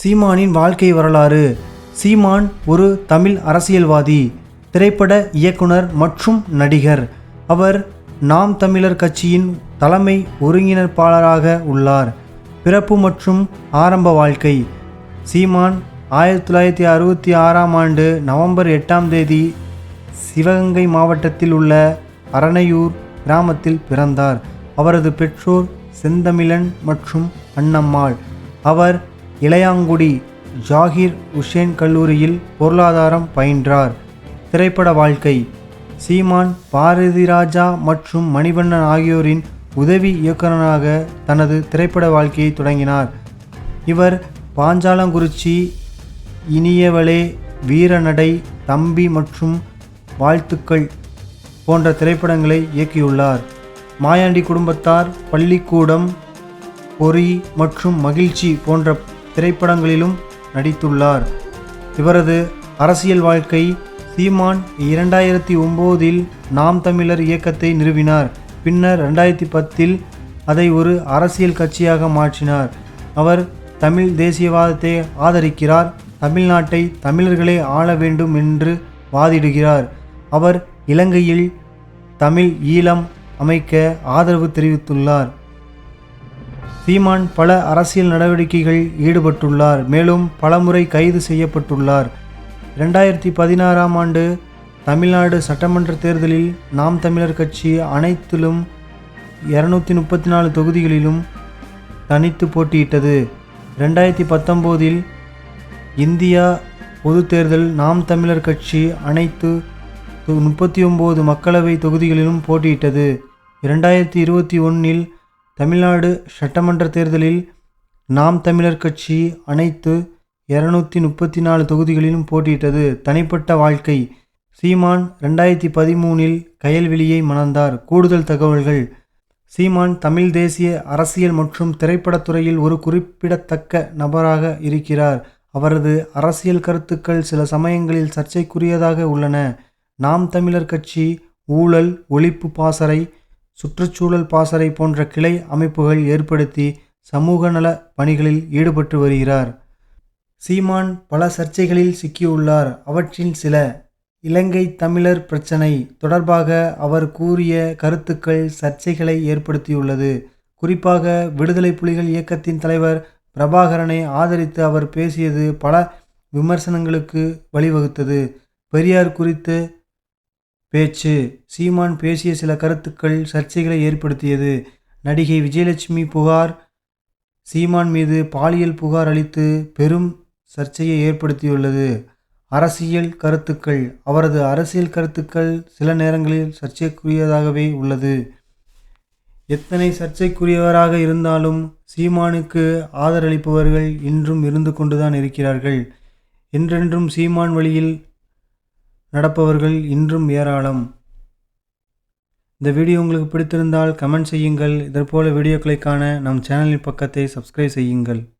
சீமானின் வாழ்க்கை வரலாறு. சீமான் ஒரு தமிழ் அரசியல்வாதி திரைப்பட இயக்குனர் மற்றும் நடிகர். அவர் நாம் தமிழர் கட்சியின் தலைமை ஒருங்கிணைப்பாளராக உள்ளார். பிறப்பு மற்றும் ஆரம்ப வாழ்க்கை. சீமான் ஆயிரத்தி தொள்ளாயிரத்தி அறுபத்தி ஆறாம் ஆண்டு நவம்பர் எட்டாம் தேதி சிவகங்கை மாவட்டத்தில் உள்ள அரணையூர் கிராமத்தில் பிறந்தார். அவரது பெற்றோர் செந்தமிழன் மற்றும் அண்ணம்மாள். அவர் இளையாங்குடி ஜாகிர் உஷேன் கல்லூரியில் பொருளாதாரம் பயின்றார். திரைப்பட வாழ்க்கை. சீமான் பாரதிராஜா மற்றும் மணிவண்ணன் ஆகியோரின் உதவி இயக்குனராக தனது திரைப்பட வாழ்க்கையை தொடங்கினார். இவர் பாஞ்சாலங்குறிச்சி இனியவளே வீரநடை தம்பி மற்றும் வாழ்த்துக்கள் போன்ற திரைப்படங்களை இயக்கியுள்ளார். மாயாண்டி குடும்பத்தார் பள்ளிக்கூடம் பொறி மற்றும் மகிழ்ச்சி போன்ற திரைப்படங்களிலும் நடித்துள்ளார். இவரது அரசியல் வாழ்க்கை சீமான் இரண்டாயிரத்தி ஒம்போதில் நாம் தமிழர் இயக்கத்தை நிறுவினார். பின்னர் ரெண்டாயிரத்தி பத்தில் அதை ஒரு அரசியல் கட்சியாக மாற்றினார். அவர் தமிழ் தேசியவாதத்தை ஆதரிக்கிறார். தமிழ்நாட்டை தமிழர்களே ஆள வேண்டும் என்று வாதிடுகிறார். அவர் இலங்கையில் தமிழ் ஈழம் அமைக்க ஆதரவு தெரிவித்துள்ளார். சீமான் பல அரசியல் நடவடிக்கைகள் ஈடுபட்டுள்ளார். மேலும் பலமுறை கைது செய்யப்பட்டுள்ளார். ரெண்டாயிரத்தி பதினாறாம் ஆண்டு தமிழ்நாடு சட்டமன்ற தேர்தலில் நாம் தமிழர் கட்சி அனைத்திலும் இரநூத்தி முப்பத்தி நாலு தொகுதிகளிலும் தனித்து போட்டியிட்டது. ரெண்டாயிரத்தி பத்தொம்போதில் இந்தியா பொது தேர்தல் நாம் தமிழர் கட்சி அனைத்து முப்பத்தி ஒம்பது மக்களவை தொகுதிகளிலும் போட்டியிட்டது. இரண்டாயிரத்தி இருபத்தி ஒன்றில் தமிழ்நாடு சட்டமன்ற தேர்தலில் நாம் தமிழர் கட்சி அனைத்து இரநூத்தி முப்பத்தி நாலு தொகுதிகளிலும் போட்டியிட்டது. தனிப்பட்ட வாழ்க்கை. சீமான் ரெண்டாயிரத்தி பதிமூனில் கயல்வெளியை மணந்தார். கூடுதல் தகவல்கள். சீமான் தமிழ் தேசிய அரசியல் மற்றும் திரைப்படத்துறையில் ஒரு குறிப்பிடத்தக்க நபராக இருக்கிறார். அவரது அரசியல் கருத்துக்கள் சில சமயங்களில் சர்ச்சைக்குரியதாக உள்ளன. நாம் தமிழர் கட்சி ஊழல் ஒழிப்பு பாசறை சுற்றுச்சூழல் பாசறை போன்ற கிளை அமைப்புகள் ஏற்படுத்தி சமூக நல பணிகளில் ஈடுபட்டு வருகிறார். சீமான் பல சர்ச்சைகளில் சிக்கியுள்ளார். அவற்றில் சில இலங்கை தமிழர் பிரச்சனை தொடர்பாக அவர் கூறிய கருத்துக்கள் சர்ச்சைகளை ஏற்படுத்தியுள்ளது. குறிப்பாக விடுதலை புலிகள் இயக்கத்தின் தலைவர் பிரபாகரனை ஆதரித்து அவர் பேசியது பல விமர்சனங்களுக்கு வழிவகுத்தது. பெரியார் குறித்து பேச்சு. சீமான் பேசிய சில கருத்துக்கள் சர்ச்சைகளை ஏற்படுத்தியது. நடிகை விஜயலட்சுமி புகார் சீமான் மீது பாலியல் புகார் அளித்து பெரும் சர்ச்சையை ஏற்படுத்தியுள்ளது. அரசியல் கருத்துக்கள். அவரது அரசியல் கருத்துக்கள் சில நேரங்களில் சர்ச்சைக்குரியதாகவே உள்ளது. எத்தனை சர்ச்சைக்குரியவராக இருந்தாலும் சீமானுக்கு ஆதரளிப்பவர்கள் இன்றும் இருந்து கொண்டுதான் இருக்கிறார்கள். என்றென்றும் சீமான் வழியில் நடப்பவர்கள் இன்றும் ஏராளம். இந்த வீடியோ உங்களுக்கு பிடித்திருந்தால் கமெண்ட் செய்யுங்கள். இதற்போல வீடியோக்களை காண நம் சேனலின் பக்கத்தை சப்ஸ்கிரைப் செய்யுங்கள்.